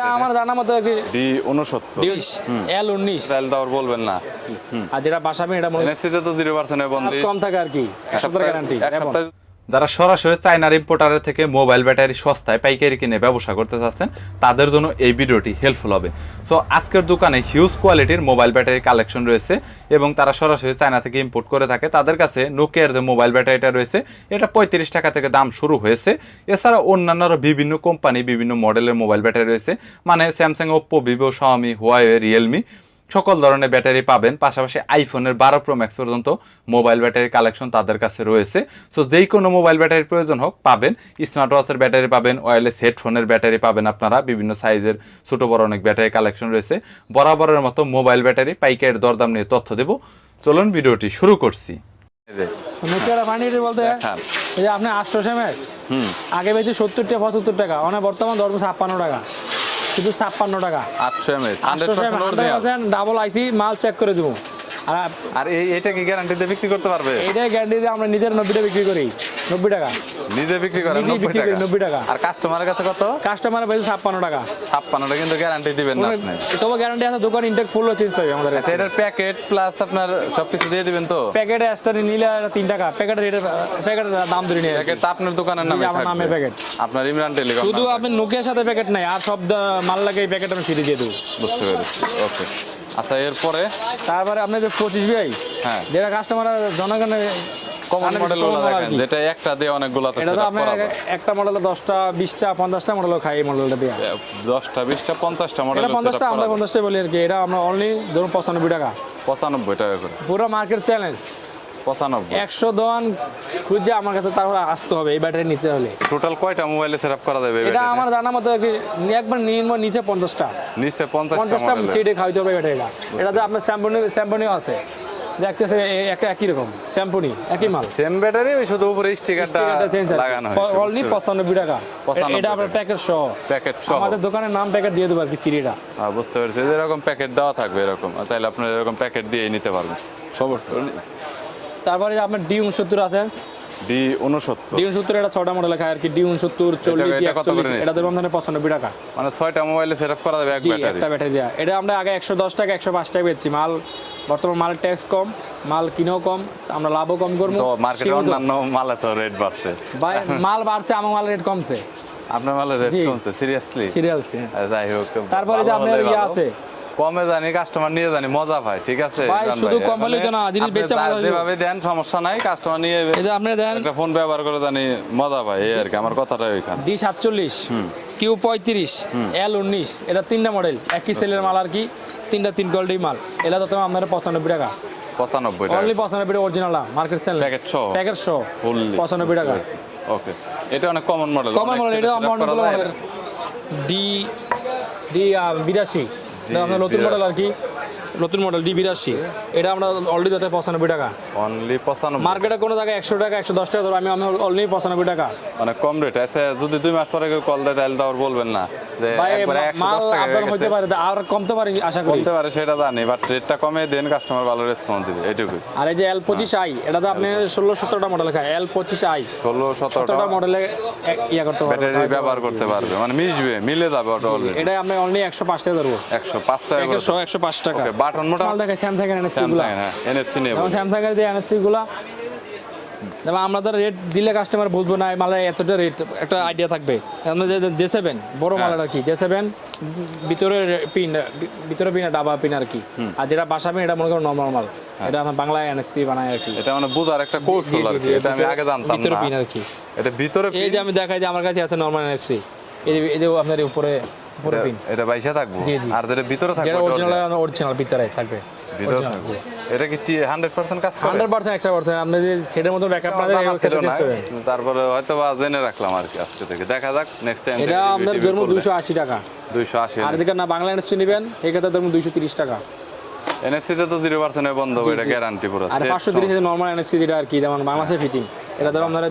এটা আমার জানা মতো ডি উনসত্তর এল উনিশ তো আর বলবেন না। আর যেটা বাসামি এটা মনে হচ্ছে এনএফসিতে তো জিরো পার্সেন্ট কম থাকে আর কি। এক গ্যারান্টি যারা সরাসরি চায়নার ইম্পোর্টারের থেকে মোবাইল ব্যাটারি সস্তায় পাইকারি কিনে ব্যবসা করতে চাচ্ছেন, তাদের জন্য এই ভিডিওটি হেল্পফুল হবে। সো আজকের দোকানে হিউজ কোয়ালিটির মোবাইল ব্যাটারি কালেকশন রয়েছে এবং তারা সরাসরি চায়না থেকে ইম্পোর্ট করে থাকে। তাদের কাছে নোকিয়ার যে মোবাইল ব্যাটারিটা রয়েছে, এটা পঁয়ত্রিশ টাকা থেকে দাম শুরু হয়েছে। এছাড়া অন্যান্য বিভিন্ন কোম্পানি বিভিন্ন মডেলের মোবাইল ব্যাটারি রয়েছে। মানে Samsung Oppo Vivo Xiaomi Huawei Realme সকল ধরনের ব্যাটারি পাবেন পাশাপাশি আইফোনের বারো প্রো ম্যাক্স পর্যন্ত মোবাইল ব্যাটারির কালেকশন তাদের কাছে রয়েছে। সো যেই কোনো মোবাইল ব্যাটারির প্রয়োজন হোক পাবেন স্মার্ট ওয়াচের ব্যাটারি পাবেন ওয়্যারলেস হেডফোনের ব্যাটারি পাবেন আপনারা বিভিন্ন সাইজের ছোটো বড় অনেক ব্যাটারি কালেকশন রয়েছে। বরাবরের মতো মোবাইল ব্যাটারি পাইকারের দরদাম নিয়ে তথ্য দেব। চলুন ভিডিওটি শুরু করছি। বলতে? হ্যাঁ। এই যে আপনি হুম। আগে বেশি সত্তর টাকা পঁচাত্তর টাকা। অনেক বর্তমান ধরবো ছাপ্পান্ন টাকা। শুধু ছাপ্পান্ন টাকা। আটশো এম এস ডাবল আইসি মাল চেক করে দেবো। আর এটা কি গ্যারান্টিতে বিক্রি করতে পারবে? এইটাই গ্যারান্টি দিয়ে আমরা নিজের নব্বইটা বিক্রি করি নব্বই টাকা। নিজে বিক্রি করেন নিজেই নব্বই বিক্রি করি, টাকা। 90 টাকা। আর কাস্টমারের কাছে কত? কাস্টমার পেয়েছে ছাপ্পান্ন টাকা। ছাপ্পান্নটা কিন্তু গ্যারান্টি দিবেন না আপনি। তবে গ্যারান্টি আছে দোকান ইনটেক ফুলও চেঞ্জ পাবে আমাদের আচ্ছা এটার প্যাকেট প্লাস আপনার সবকিছু দিয়ে দিবেন তো? প্যাকেটে এক্সট্রা নিলে এটা তিন টাকা। প্যাকেটের রেটের প্যাকেটের দাম ধরে নিয়ে প্যাকেট আপনার দোকানের নামে আমার নামে প্যাকেট আপনার ইমরান টেলিকম শুধু আপনি নোকিয়ার সাথে প্যাকেট নাই আর সব মাল লাগে এই প্যাকেট আমি ফিরে দিয়ে দেবো। বুঝতে পেরেছি ওকে আচ্ছা এরপরে? তারপরে আপনি যে পঁচিশ বিআই হ্যাঁ। যেটা কাস্টমার জনগণের কমন মডেল। যেটা একটা দিয়ে অনেকগুলো একটা মডেল দশটা বিশটা পঞ্চাশটা মডেল খাই এই মডেলটা দিয়ে। দশটা বিশটা পঞ্চাশটা মডেল এটা পঞ্চাশটা আমরা পঞ্চাশটা বলি আর কি এটা আমরা অনলি ধরুন পঁচানব্বই টাকা। পঁচানব্বই টাকা করে। পুরো মার্কেট চ্যালেঞ্জ পঁচানব্বই। একশো দোকান খুঁজে আমার কাছে তারপরে আসতে হবে এই ব্যাটারি নিতে হলে। টোটাল কয়টা মোবাইলে সেট আপ করা যাবে এটা আমার জানা মতো একবার নিম্ন নিচে পঞ্চাশটা। নিচে পঞ্চাশটা পঞ্চাশটা মডেল হবে ব্যাটারিটা। এটা তো আপনার স্যাম্পনি স্যাম্পনিও আছে। দেখতেছে এ- একই রকম স্যাম্পনি একই মাল। সেম ব্যাটারি ওই শুধু উপরে স্টিকারটা লাগানো অনলি পঁচানব্বই টাকা। 95 এটা আপনার প্যাকেট সহ। প্যাকেট সহ। আমাদের দোকানের নাম প্যাকেট দিয়ে দেবো আর কি ফ্রিটা হ্যাঁ বুঝতে পেরেছি। এরকম প্যাকেট দেওয়া থাকবে এরকম। তাহলে আপনার এরকম প্যাকেট দিয়ে নিতে পারবেন। তারপরে আপনার ডি উনসত্তর আছে? ডি উনসত্তর। ডি উনসত্তর এটা ছটা মডেল খায় আর কি ডি উনসত্তর চল্লিশ এটা একচল্লিশ পঁচানব্বই টাকা। মানে ছয়টা মোবাইলে সেট আপ করা যাবে এক ব্যাটারি একটা ব্যাটারি দেওয়া এটা আমরা আগে একশো দশ টাকা একশো পাঁচ টাকা বেচছি। মাল বর্তমান মালের ট্যাক্স কম মাল কিনেও কম আমরা লাভও কম করব মার্কেটে অন্যান্য মালে তো রেট বাড়ছে। ভাই মাল বাড়ছে আমার মালের রেট কমছে। আপনার মালের রেট। কমছে সিরিয়াসলি সিরিয়ালস যাই হোক তারপরে যে আপনার ইয়ে আছে কমে জানি কাস্টমার নিয়ে জানি মজা পায় ঠিক আছে? ভাই, শুধু কম হলেই তো না, জিনিস বেচা মজা। যেভাবে দেন সমস্যা নাই কাস্টমার নিয়ে এই যে আপনি দেন একটা ফোন ব্যবহার করে জানি মজা পায় এই আর কি আমার কথাটা ওইখানে। ডি সাতচল্লিশ কিউ পঁয়ত্রিশ এল উনিশ এটা তিনটা মডেল একই সেলের মাল আর কি তিনটা তিন কোয়ালিটি মাল এটা তো তোমার আপনার পঁচানব্বই টাকা। পঁচানব্বই টাকা। অনলি পঁচানব্বই টাকা অরিজিনাল মার্কেট সেল Packet সহ? Packet Fully। পঁচানব্বই টাকা। ওকে এটা অনেক কমন মডেল কমন মডেল এটা আমার মডেল ডি ডি বিরাশি। আপনার নতুন। মডেল আর কি নতুন মডেল ডি বিরাশি। এটা আমরা অলরেডি যাতে পঁচানব্বই টাকা। অনলি পঁচানব্বই। মার্কেটে কোনো জায়গায় একশো টাকা একশো দশ টাকা ধরো আমি আমি অলরেডি পঁচানব্বই টাকা। মানে কম রেট আচ্ছা যদি দুই মাস পরে কেউ কল দেয় তাহলে তো আর বলবেন না যে ভাই একবারে একশো মাল আপনার পারে আর কমতে পারে আশা করি। বলতে পারে সেটা জানি বাট রেটটা কমে দেন কাস্টমার ভালো রেসপন্স দিবে এইটুকুই আর এই যে এল পঁচিশ আই এটা তো আপনি ষোলো সতেরোটা মডেল খায় এল পঁচিশ আই ষোলো সতেরোটা। সতেরোটা মডেলে ইয়া করতে পারবে ব্যাটারি ব্যবহার করতে পারবে মানে মিশবে মিলে যাবে এটা আপনি অনলি একশো পাঁচ টাকা ধরবো। একশো পাঁচ টাকা একশো পাঁচ টাকা। ওকে মোটা মাল দেখে স্যামসাং এর এনএফসি গুলা। হ্যাঁ এনএফসি নিয়ে স্যামসাং এর যে এনএফসি গুলা যেমন আমরা তো রেট দিলে কাস্টমার বুঝব না এতটা রেট একটা আইডিয়া থাকবে। আমরা জে সেভেন বড় হ্যাঁ। মালের আর কি। জে সেভেন ভিতরে পিন ভিতরে পিন ডাবা পিন আর কি। আর যেটা বাসা পিন এটা মনে করো নর্মাল মাল। হ্যাঁ। এটা আমার বাংলায় এনএফসি বানায় আর কি। এটা মানে বোঝার একটা কৌশল আর কি। এটা আমি আগে জানতাম ভিতরে পিন আর কি। এটা ভিতরে এই যে আমি দেখাই যে আমার কাছে আছে নর্মাল যে এই যে আপনার উপরে পিন এটা- থাকব? জি। আর যেটা ভিতরে থাকবে যেটা অরিজিনাল অরিজিনাল ভিতরে থাকবে। ভিতরে original, থাকবে। জি। এটা কি হান্ড্রেড পার্সেন্ট কাজ করে? হান্ড্রেড পার্সেন্ট একশো পার্সেন্ট আপনি যে সেটার মতো ব্যাকআপ না দেয় জানা এভাবে ছিল খেতে না, চেষ্টা করবেন। কিন্তু তারপরে হয়তো বা জেনে রাখলাম আর কি আজকে থেকে। দেখা যাক নেক্সট টাইম এটা আপনার ধরুন দুশো আশি টাকা। দুইশো আশি আর এদিকে না বাংলা এনএফসি নেবেন এই ক্ষেত্রে ধরুন দুইশো তিরিশ টাকা। এনএফসি তে তো বন্ধ হবে, এটা গ্যারান্টি পুরো। আর নর্মাল এনএফসি যেটা আর কি যেমন বাংলাদেশে ফিটিং এটা ধরো আপনার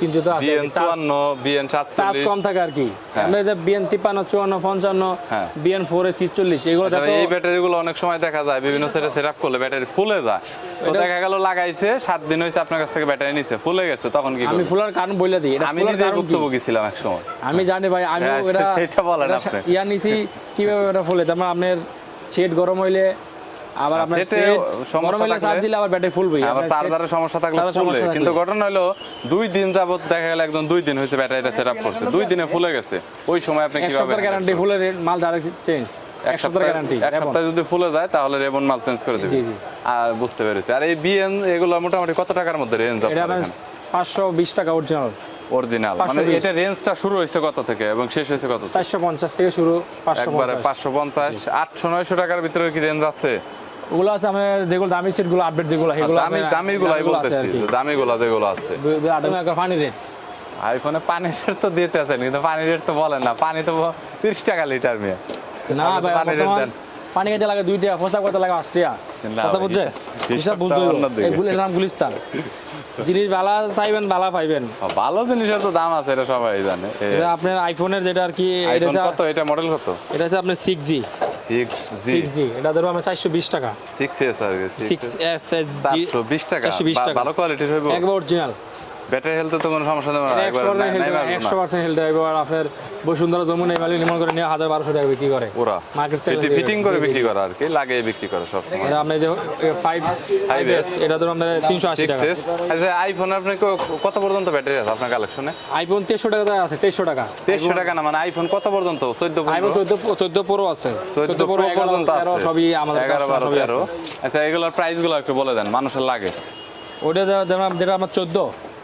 চিন্তিত আছে। বিএন চুয়ান্ন বিএন চার্জ কম থাকে আর কি। আমরা যে বিএন তিপ্পান্ন চুয়ান্ন পঞ্চান্ন হ্যাঁ। বিএন ফোর এ ছিচল্লিশ এগুলো আচ্ছা, এই ব্যাটারি অনেক সময় দেখা যায় বিভিন্ন সেটে সেট আপ করলে ব্যাটারি ফুলে যায়। তো দেখা গেল লাগাইছে সাত দিন হয়েছে আপনার কাছ থেকে ব্যাটারি নিছে ফুলে গেছে তখন কি আমি? ফুলার কারণ বলে দিই আমি নিজে কারণ ভুক্তভোগী ছিলাম এক সময় আমি জানি ভাই আমি হ্যাঁ, এটা সেটা বলেন আপনি। ইয়া নিছি কীভাবে এটা ফুলে তারপর আপনার গরম হইলে আবার আপনার সেট সমস্যা গরম চার্জ দিলে আবার ব্যাটারি ফুলবে আবার চার্জারের সমস্যা থাকলে কিন্তু ঘটনা হলো দুই দিন যাবত দেখা গেল একদম দুই দিন হয়েছে ব্যাটারিটা করছে। দুই দিনে ফুলে গেছে। ওই সময় আপনি এক কীভাবে সপ্তাহের গ্যারান্টি ফুলের মাল ডাইরেক্ট চেঞ্জ এক সপ্তাহের গ্যারান্টি এক সপ্তাহে যদি ফুলে যায় তাহলে রেবন মাল চেঞ্জ করে দিবে জি, জি। আর বুঝতে পেরেছি। আর এই বিএন এগুলো মোটামুটি কত টাকার মধ্যে রেঞ্জ আপনার পাঁচশো বিশ টাকা অরিজিনাল অরিজিনাল মানে 520 এটা রেঞ্জটা শুরু হয়েছে কত থেকে এবং শেষ হয়েছে কত থেকে? চারশো পঞ্চাশ থেকে শুরু পাঁচশো একবারে পঞ্চাশ। পাঁচশো পঞ্চাশ। আটশো নয়শো টাকার ভিতরে কি রেঞ্জ আছে? ওগুলো আছে আমাদের যেগুলো দামি সেটগুলো আপডেট যেগুলো সেগুলো দামি দামিগুলো বলতেছি আর দামি গুলা যেগুলো আছে। পানি রেট আইফোনে পানির রেট তো দিতে আছেন কিন্তু পানির রেট তো বলেন না। পানি তো তিরিশ টাকা লিটার মেয়ে। না ভাই। পানি লাগে দুই টাকা লাগে পাঁচ টাকা কথা বুঝছে? হিসাব- বুঝতে এগুলো নাম গুলিস্তান। জিনিস ভালো চাইবেন ভালো পাইবেন। ভালো জিনিসের তো দাম আছে এটা সবাই জানে। আপনার আইফোনের যেটা আর কি এটা কত? এটা মডেল কত? এটা হচ্ছে আপনার সিক্স জি এটা ধরো আমরা চারশো বিশ টাকা। সিক্স এস আর সিক্স এস এস জি চারশো বিশ টাকা চারশো বিশ বা- টাকা। ভালো কোয়ালিটির একবার অরিজিনাল ব্যাটারি হেলথে তো কোনো সমস্যা হেলথ আপনার বসুন্ধরা জমুন এই নির্মাণ করে নিয়ে হাজার বারোশো টাকা বিক্রি করে। ওরা। মার্কেট চ্যালেঞ্জ ফিটিং করে বিক্রি করে আর কি লাগিয়ে বিক্রি করে সব সময় এটা আপনি যে ফাইভ ফাইভ এস এটা ধরো আমাদের তিনশো আশি সিক্স টাকা। আচ্ছা আইফোন আপনি কত পর্যন্ত ব্যাটারি আছে আপনার কালেকশনে আইফোন তেইশশো টাকা দাম আছে তেইশশো টাকা। তেইশশো টাকা না মানে আইফোন কত পর্যন্ত? চোদ্দ আইফোন চোদ্দ চোদ্দ প্রো আছে। চোদ্দ প্রো প্রো পর্যন্ত আছে। সবই আমাদের এগারো বারো সবই আছে। আচ্ছা এগুলোর প্রাইসগুলো একটু বলে দেন মানুষের লাগে। ওটা যেমন যেটা আমার চোদ্দ।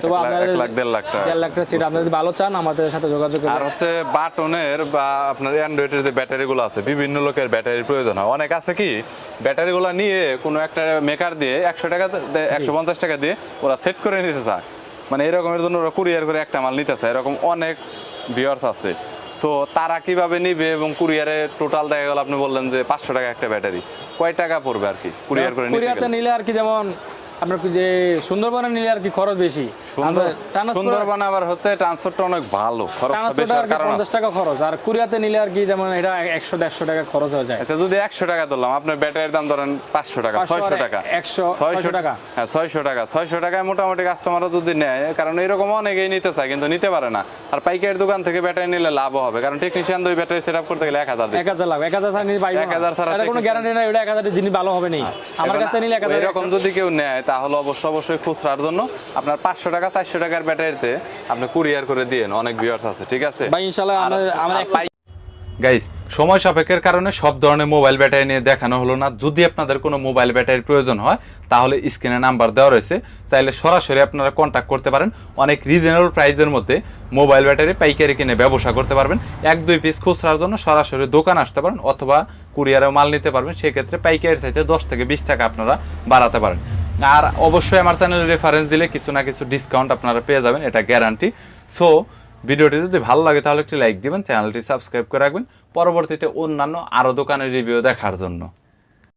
তবে আপনারা লাখ, দেড় লাখ টাকা। দেড় লাখ টাকা সেট আপনারা যদি ভালো চান আমাদের সাথে যোগাযোগ আর হচ্ছে বাটনের বা আপনার অ্যান্ড্রয়েডের যে ব্যাটারি গুলো আছে বিভিন্ন লোকের ব্যাটারির প্রয়োজন হয়। অনেক আছে কি ব্যাটারি গুলো নিয়ে কোনো একটা মেকার দিয়ে একশো টাকা একশো পঞ্চাশ টাকা দিয়ে ওরা সেট করে নিতে চায়। মানে এরকমের জন্য ওরা কুরিয়ার করে একটা মাল নিতে চায়। এরকম অনেক ভিউয়ার্স আছে। সো তারা কীভাবে নিবে এবং কুরিয়ারে টোটাল দেখা গেল আপনি বললেন যে পাঁচশো টাকা একটা ব্যাটারি। কয় টাকা পড়বে আর কি কুরিয়ার করে নিতে নিলে আর কি যেমন আপনার যে সুন্দরবনে নিলে আর কি খরচ বেশি। সুন্দরবন আবার হচ্ছে ট্রান্সপোর্টটা অনেক ভালো খরচটা বেশি আর হওয়ার কারণ পঞ্চাশ টাকা খরচ। আর কোরিয়াতে নিলে আর কি যেমন এটা একশো দেড়শো টাকা খরচ হয়ে যায়। আচ্ছা যদি একশো টাকা ধরলাম আপনার ব্যাটারির দাম ধরেন পাঁচশো টাকা 500 টাকা। 100 600 টাকা। হ্যাঁ ছয়শো টাকা। ছয়শো টাকায় মোটামুটি যদি নেয় কারণ এরকম অনেকেই নিতে চায় কিন্তু নিতে পারে না। আর পাইকারের দোকান থেকে ব্যাটারি নিলে লাভ হবে কারণ টেকনিশিয়ান দুই ব্যাটারি সেট আপ করতে গেলে এক হাজার এক হাজার ছাড়া নিতে পাইবো 1000 ছাড়া এটা কোনো গ্যারান্টি নাই ওটা এক হাজার জিনিস ভালো হবে নেই আমার কাছে নিলে এরকম যদি কেউ নেয় তাহলে অবশ্যই অবশ্যই খুচরার জন্য আপনার পাঁচশো টাকা চারশো টাকার ব্যাটারিতে আপনি কুরিয়ার করে দিয়েন অনেক ভিউয়ার্স আছে ঠিক আছে? ভাই ইনশাল্লাহ আমরা পাই- গাইস সময় সাপেক্ষের কারণে সব ধরনের মোবাইল ব্যাটারি নিয়ে দেখানো হলো না। যদি আপনাদের কোনো মোবাইল ব্যাটারির প্রয়োজন হয় তাহলে স্ক্রিনে নাম্বার দেওয়া রয়েছে। চাইলে সরাসরি আপনারা কন্ট্যাক্ট করতে পারেন। অনেক রিজনেবল প্রাইসের মধ্যে মোবাইল ব্যাটারি পাইকারি কিনে ব্যবসা করতে পারবেন। এক দুই পিস খুচরার জন্য সরাসরি দোকান আসতে পারেন অথবা কুরিয়ারে মাল নিতে পারবেন। সেক্ষেত্রে পাইকারি চাইতে দশ থেকে বিশ টাকা আপনারা বাড়াতে পারেন। আর অবশ্যই আমার চ্যানেলে রেফারেন্স দিলে কিছু না কিছু ডিসকাউন্ট আপনারা পেয়ে যাবেন, এটা গ্যারান্টি সো ভিডিওটি যদি ভালো লাগে তাহলে একটি লাইক দিবেন চ্যানেলটি সাবস্ক্রাইব করে রাখবেন। পরবর্তীতে অন্যান্য আরও দোকানের রিভিউ দেখার জন্য।